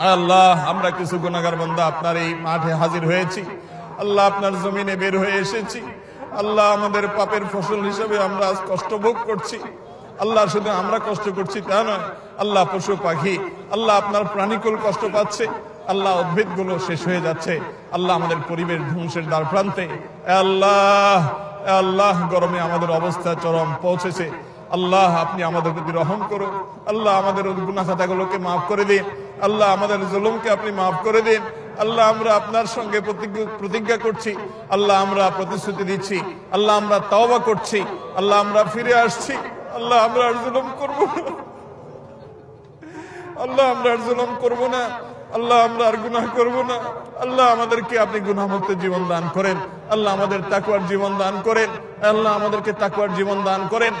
আল্লাহ, আমরা কিছু গুণাগার বন্ধা আপনার এই মাঠে হাজির হয়েছি। আল্লাহ আপনার জমিনে বের হয়ে এসেছি। আল্লাহ আমাদের পাপের ফসল হিসেবে আমরা কষ্ট ভোগ করছি। আল্লাহ শুধু আমরা কষ্ট করছি তা নয়, আল্লাহ পশু পাখি, আল্লাহ আপনার প্রাণীকুল কষ্ট পাচ্ছে, আল্লাহ উদ্ভিদগুলো শেষ হয়ে যাচ্ছে। আল্লাহ আমাদের পরিবেশ ধ্বংসের দ্বার প্রান্তে। আল্লাহ আল্লাহ, গরমে আমাদের অবস্থা চরম পৌঁছেছে। আল্লাহ, আপনি আমাদের প্রতি রহম করো। আল্লাহ, আমাদের গুনা খাতাগুলোকে মাফ করে দিন। আল্লাহ, আমাদের জুলুমকে আপনি মাফ করে দিন। আল্লাহ, আমরা আপনার সঙ্গে প্রতিজ্ঞ- করছি। আল্লাহ, আমরা প্রতিশ্রুতি দিচ্ছি। আল্লাহ, আমরা তওবা করছি। আল্লাহ, আমরা ফিরে আসছি। আল্লাহ, আমরা আর জুলুম করব না। আল্লাহ, আমরা আর জুলুম করব না। আল্লাহ, আমরা আর গুনাহ করব না। আল্লাহ, আমাদেরকে আপনি গুনাহমুক্ত জীবন দান করেন। আল্লাহ, আমাদের তাকুয়ার জীবন দান করেন। আল্লাহ, আমাদেরকে তাকুয়ার জীবন দান করেন।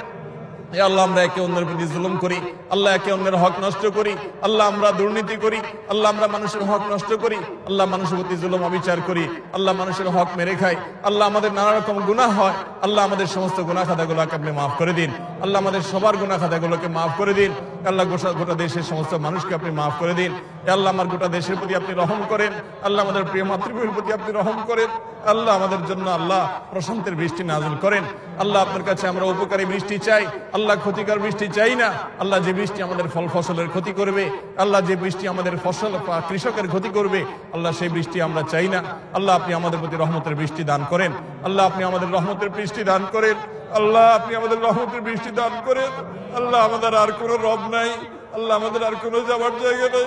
আল্লাহ, আমরা একে অন্যের প্রতি জুলুম করি, আল্লাহ একে অন্যের হক নষ্ট করি, আল্লাহ আমরা দুর্নীতি করি, আল্লাহ আমরা মানুষের হক নষ্ট করি, আল্লাহ মানুষের প্রতি জুলুম অবিচার করি, আল্লাহ মানুষের হক মেরে খাই আল্লাহ আমাদের নানা রকম গুনাহ হয়, আল্লাহ আমাদের সমস্ত গুণা খাতাগুলোকে আপনি মাফ করে দিন। আল্লাহ আমাদের সবার গুনাহ খাতাগুলোকে মাফ করে দিন। আল্লাহ গোটা গোটা দেশের সমস্ত মানুষকে আপনি মাফ করে দিন। আল্লাহ আমার গোটা দেশের প্রতি আপনি রহম করেন। আল্লাহ আমাদের প্রিয় মাতৃভূমির প্রতি আপনি রহম করেন। আল্লাহ আমাদের জন্য আল্লাহ প্রশান্তের বৃষ্টি নাজিল করেন। আল্লাহ আপনার কাছে আমরা উপকারী বৃষ্টি চাই। আল্লাহ ক্ষতিকর বৃষ্টি চাই না। আল্লাহ যে বৃষ্টি আমাদের ফল ফসলের ক্ষতি করবে, আল্লাহ যে বৃষ্টি আমাদের ফসল কৃষকের ক্ষতি করবে, আল্লাহ সেই বৃষ্টি আমরা চাই না। আল্লাহ আপনি আমাদের প্রতি রহমতের বৃষ্টি দান করেন। আল্লাহ আপনি আমাদের রহমতের বৃষ্টি দান করেন। আল্লাহ, আপনি আমাদের রহমতের বৃষ্টি দান করেন। আল্লাহ, আমাদের আর কোনো রব নাই। আল্লাহ, আমাদের আর কোনো যাওয়ার জায়গা নেই।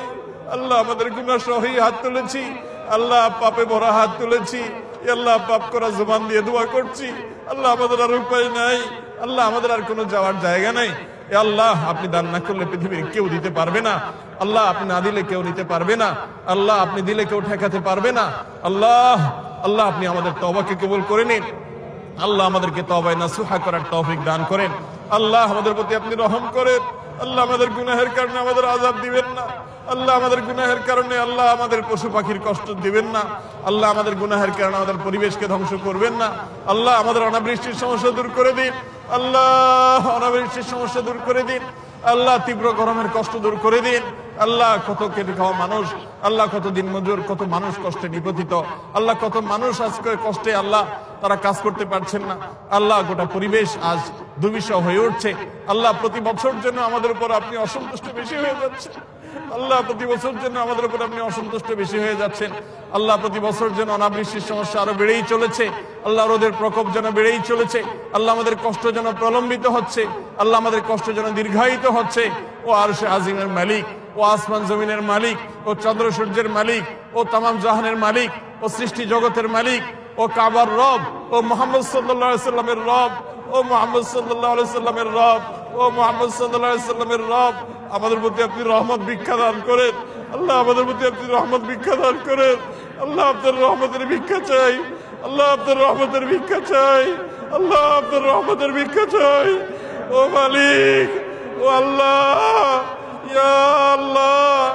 আল্লাহ, আমাদের গুণা সহি হাত তুলেছি। আল্লাহ, পাপে ভরা হাত তুলেছি। আল্লাহ, পাপ করা জবান দিয়ে দোয়া করছি। আল্লাহ, আমাদের আর উপায় নাই। আল্লাহ, আমাদের আর কোনো যাওয়ার জায়গা নাই। আল্লাহ, আপনি দান না করলে পৃথিবীর কেউ দিতে পারবে না। আল্লাহ, আপনি না দিলে কেউ নিতে পারবে না। আল্লাহ, আপনি দিলে কেউ ঠেকাতে পারবে না। আল্লাহ আল্লাহ, আপনি আমাদের তবাকে কেবল করে নিন। আল্লাহ আমাদেরকে তবায় নাসুহা করার তৌফিক দান করেন। আল্লাহ আমাদের প্রতি আপনি রহম করেন। আল্লাহ আমাদের গুনাহের কারণে আমাদের আজাব দিবেন না। আল্লাহ আমাদের গুনাহের কারণে আল্লাহ আমাদের পশু পাখির কষ্ট দিবেন না। আল্লাহ আমাদের গুনাহের কারণে আমাদের পরিবেশকে ধ্বংস করবেন না। আল্লাহ আমাদের অনাবৃষ্টির সমস্যা দূর করে দিন। আল্লাহ অনাবৃষ্টির সমস্যা দূর করে দিন। আল্লাহ তীব্র গরমের কষ্ট দূর করে দিন। আল্লাহ কত কেটে খাওয়া মানুষ। আল্লাহ কত দিন মজুর কত মানুষ কষ্টে নিপতিত। আল্লাহ কত মানুষ আজকে কষ্টে আল্লাহ তারা কাজ করতে পারছেন না। আল্লাহ গোটা পরিবেশ আজ দুর্বিষহ হয়ে উঠছে। আল্লাহ প্রতি বছর জন্য আমাদের উপর আপনি অসন্তুষ্ট বেশি হয়ে যাচ্ছে আল্লাহ প্রতি বছর জন্য আমাদের উপর আপনি অসন্তুষ্ট বেশি হয়ে যাচ্ছেন। আল্লাহ প্রতি বছর যেন অনাবৃষ্টির সমস্যা আরও বেড়েই চলেছে। আল্লাহ রোদের প্রকোপ যেন বেড়েই চলেছে। আল্লাহ আমাদের কষ্ট যেন প্রলম্বিত হচ্ছে। আল্লাহ আমাদের কষ্ট যেন দীর্ঘায়িত হচ্ছে। ও আর সে আজিমের মালিক, ও আসমান জমিনের মালিক, ও চন্দ্র সূর্যের মালিক, ও তামাম জাহানের মালিক, ও সৃষ্টি জগতের মালিক ও কাবার রব, ও মোহাম্মদ সাল্লাহ সাল্লামের রব, ও মোহাম্মদ সাল্লাহ সাল্লামের রব, ও মোহাম্মদ সাল্লাহ সাল্লামের রব। আমাদের প্রতি আপনি রহমত ভিক্ষা দান করেন। আল্লাহ আমাদের প্রতি আপনি রহমত ভিক্ষা দান করেন। আল্লাহ আপনার রহমতের ভিক্ষা চাই। আল্লাহ আপনার রহমতের ভিক্ষা চাই। আল্লাহ আপনার রহমতের ভিক্ষা চাই। ও মালিক, ও আল্লাহ, ইয়া আল্লাহ।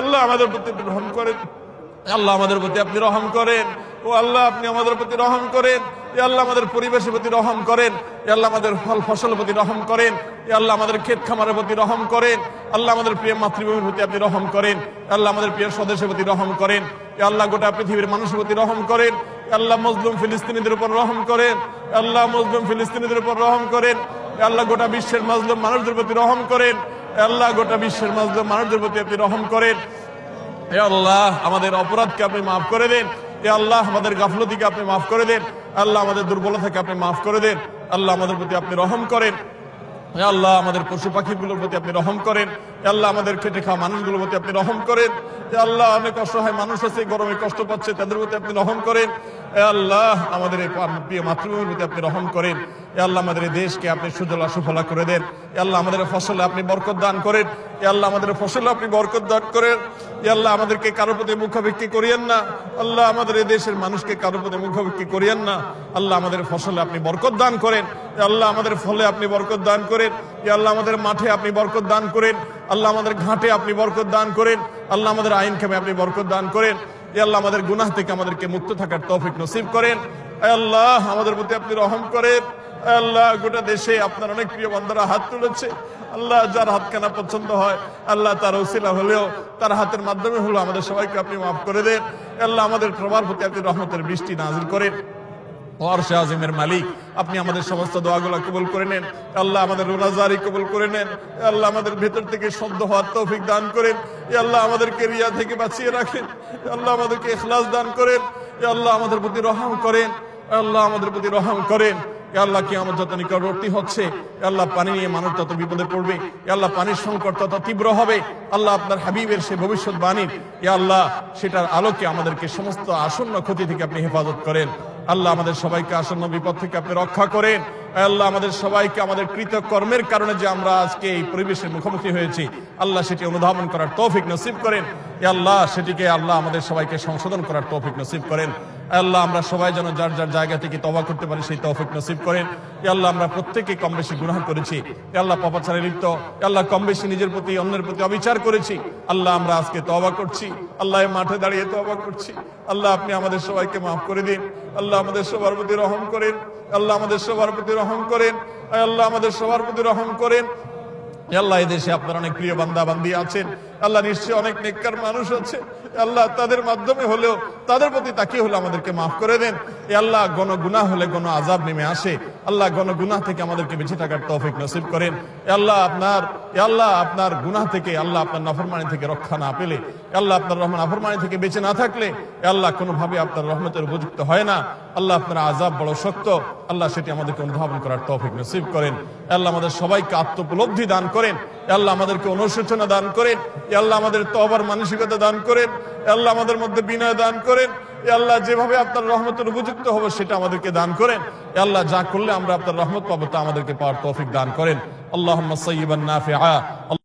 আল্লাহ আমাদের প্রতি রহম করেন। আল্লাহ আমাদের প্রতি আপনি রহম করেন ও আল্লাহ আপনি আমাদের প্রতি রহম করেন এ আল্লাহ আমাদের পরিবেশের প্রতি রহম করেন এ আল্লাহ আমাদের ফল ফসলের প্রতি রহম করেন এ আল্লাহ আমাদের ক্ষেত খামারের প্রতি রহম করেন আল্লাহ আমাদের প্রিয় মাতৃভূমির প্রতি আপনি রহম করেন আল্লাহ আমাদের প্রিয় স্বদেশের প্রতি রহম করেন এ আল্লাহ গোটা পৃথিবীর মানুষের প্রতি রহম করেন আল্লাহ মজলুম ফিলিস্তিনিদের উপর রহম করেন আল্লাহ মজলুম ফিলিস্তিনিদের উপর রহম করেন আল্লাহ গোটা বিশ্বের মজলুম মানুষদের প্রতি রহম করেন আল্লাহ গোটা বিশ্বের মজলুম মানুষদের প্রতি আপনি রহম করেন হে আল্লাহ, আমাদের অপরাধকে আপনি মাফ করে দেন। এ আল্লাহ, আমাদের গাফলতিকে আপনি মাফ করে দেন। আল্লাহ, আমাদের দুর্বলতাকে আপনি মাফ করে দেন। আল্লাহ, আমাদের প্রতি আপনি রহম করেন। হে আল্লাহ, আমাদের পশু পাখিগুলোর প্রতি আপনি রহম করেন। আল্লাহ আমাদের খেটে খাওয়া মানুষগুলোর প্রতি আপনি রহম করেন। আল্লাহ, অনেক অসহায় মানুষ আছে, গরমে কষ্ট পাচ্ছে, তাদের প্রতি আপনি রহম করেন। আল্লাহ, আমাদের প্রিয় মাতৃভূমির প্রতি আপনি রহম করেন। এ আল্লাহ, আমাদের এই দেশকে আপনি সুজলা সুফলা করে দেন। এ আল্লাহ, আমাদের ফসলে আপনি বরকত দান করেন। এ আল্লাহ, আমাদের ফসলে আপনি বরকত দান করেন। এ আল্লাহ, আমাদেরকে কারোর প্রতি মুখাভিক্ষি করিয়েন না। আল্লাহ, আমাদের এই দেশের মানুষকে কারোর প্রতি মুখাভিক্ষি করিয়েন না। আল্লাহ, আমাদের ফসলে আপনি বরকত দান করেন। এ আল্লাহ, আমাদের ফলে আপনি বরকত দান করেন। এ আল্লাহ, আমাদের মাঠে আপনি বরকত দান করেন। আল্লাহ আমাদের ঘাটে আপনি বরকত দান করেন, আল্লাহ আমাদের আইন খামে আপনি বরকত দান করেন, এ আল্লাহ আমাদের গুনাহ থেকে আমাদেরকে মুক্ত থাকার তৌফিক নসিব করেন আল্লাহ আমাদের প্রতি আপনি রহম করেন আল্লাহ গোটা দেশে আপনার অনেক প্রিয় বান্দারা হাত তুলেছে, আল্লাহ যার হাত কেনা পছন্দ হয়, আল্লাহ তার ওসিলা হলেও, তার হাতের মাধ্যমে হলেও আমাদের সবাইকে আপনি মাফ করে দেন আল্লাহ আমাদের সবার প্রতি আপনি রহমতের বৃষ্টি নাজিল করেন। অর্শে আজিমের মালিক। আপনি আমাদের সমস্ত দোয়াগুলো কবুল করে নেন। আল্লাহ আমাদের রোনাজারি কবুল করে নেন। আল্লাহ আমাদের ভেতর থেকে শব্দ হওয়ার তৌফিক দান করেন। আল্লাহ আমাদেরকে রিয়া থেকে বাঁচিয়ে রাখেন। আল্লাহ আমাদেরকে ইখলাস দান করেন। আল্লাহ আমাদের প্রতি রহম করেন। আল্লাহ আমাদের প্রতি রহম করেন। আল্লাহ কি আমার যত নিকটবর্তী হচ্ছে আল্লাহ পানি নিয়ে মানুষ তত বিপদে পড়বে। আল্লাহ পানির সংকট তত তীব্র হবে। আল্লাহ আপনার হাবিবের সে ভবিষ্যৎ বাণীর আল্লাহ সেটার আলোকে আমাদেরকে সমস্ত আসন্ন ক্ষতি থেকে আপনি হেফাজত করেন। আল্লাহ আমাদের সবাইকে আসন্ন বিপদ থেকে আপনি রক্ষা করেন। আল্লাহ আমাদের সবাইকে আমাদের কৃতকর্মের কারণে যে আমরা আজকে এই পরিবেশের মুখোমুখি হয়েছি, আল্লাহ সেটি অনুধাবন করার তৌফিক নসিব করেন। আল্লাহ, সেটিকে আল্লাহ আমাদের সবাইকে সংশোধন করার তৌফিক নসিব করেন। আল্লাহ, আমরা সবাই যেন যার যার জায়গা থেকে তবা করতে পারি, সেই তৌফিক নসিব করেন। আল্লাহ, আমরা প্রত্যেকে কম বেশি গুনাহ করেছি। আল্লাহ পাপাচারে লিপ্ত। আল্লাহ, কম বেশি নিজের প্রতি, অন্যের প্রতি অবিচার করেছি। আল্লাহ, আমরা আজকে তবা করছি। আল্লাহ মাঠে দাঁড়িয়ে তবা করছি। আল্লাহ, আপনি আমাদের সবাইকে মাফ করে দিন। আল্লাহ, আমাদের সবার প্রতি রহম করেন। আল্লাহ, আমাদের সবার প্রতি রহম করেন। আল্লাহ, আমাদের সবার প্রতি রহম করেন। আল্লাহ দেশে আপনার অনেক প্রিয় বান্দা বান্দি আছেন। আল্লাহ, নিশ্চয়ই অনেক নেককার মানুষ আছে আল্লাহ, তাদের মাধ্যমে হলেও তাদের প্রতি তাকিয়ে হলে আমাদেরকে মাফ করে দেন। এ আল্লাহ গণ গুনাহ হলে গণ আজাব নেমে আসে। আল্লাহ গণ গুনাহ থেকে আমাদেরকে বেঁচে থাকার তৌফিক নসিব করেন। এ আল্লাহ, আপনার, এ আল্লাহ, আপনার গুনাহ থেকে আল্লাহ আপনার নাফরমানি থেকে রক্ষা না পেলে আল্লাহ আপনার রহমান নাফরমানি থেকে বেঁচে না থাকলে, এ আল্লাহ কোনোভাবে আপনার রহমতের উপযুক্ত হয় না। আল্লাহ আপনার আজাব বড় শক্ত। আল্লাহ সেটি আমাদেরকে অনুধাবন করার তৌফিক নসিব করেন। আল্লাহ আমাদের সবাইকে আত্মোপলব্ধি দান করেন। আল্লাহ আমাদেরকে অনুশোচনা দান করেন। আল্লাহ আমাদের তবার মানসিকতা দান করেন। আল্লাহ আমাদের মধ্যে বিনয় দান করেন। এ আল্লাহ যেভাবে আপনার রহমতের উপযুক্ত হবে সেটা আমাদেরকে দান করেন। এ আল্লাহ যা করলে আমরা আপনার রহমত পাবো তা আমাদেরকে পাওয়ার তৌফিক দান করেন। আল্লাহ নাফিআ।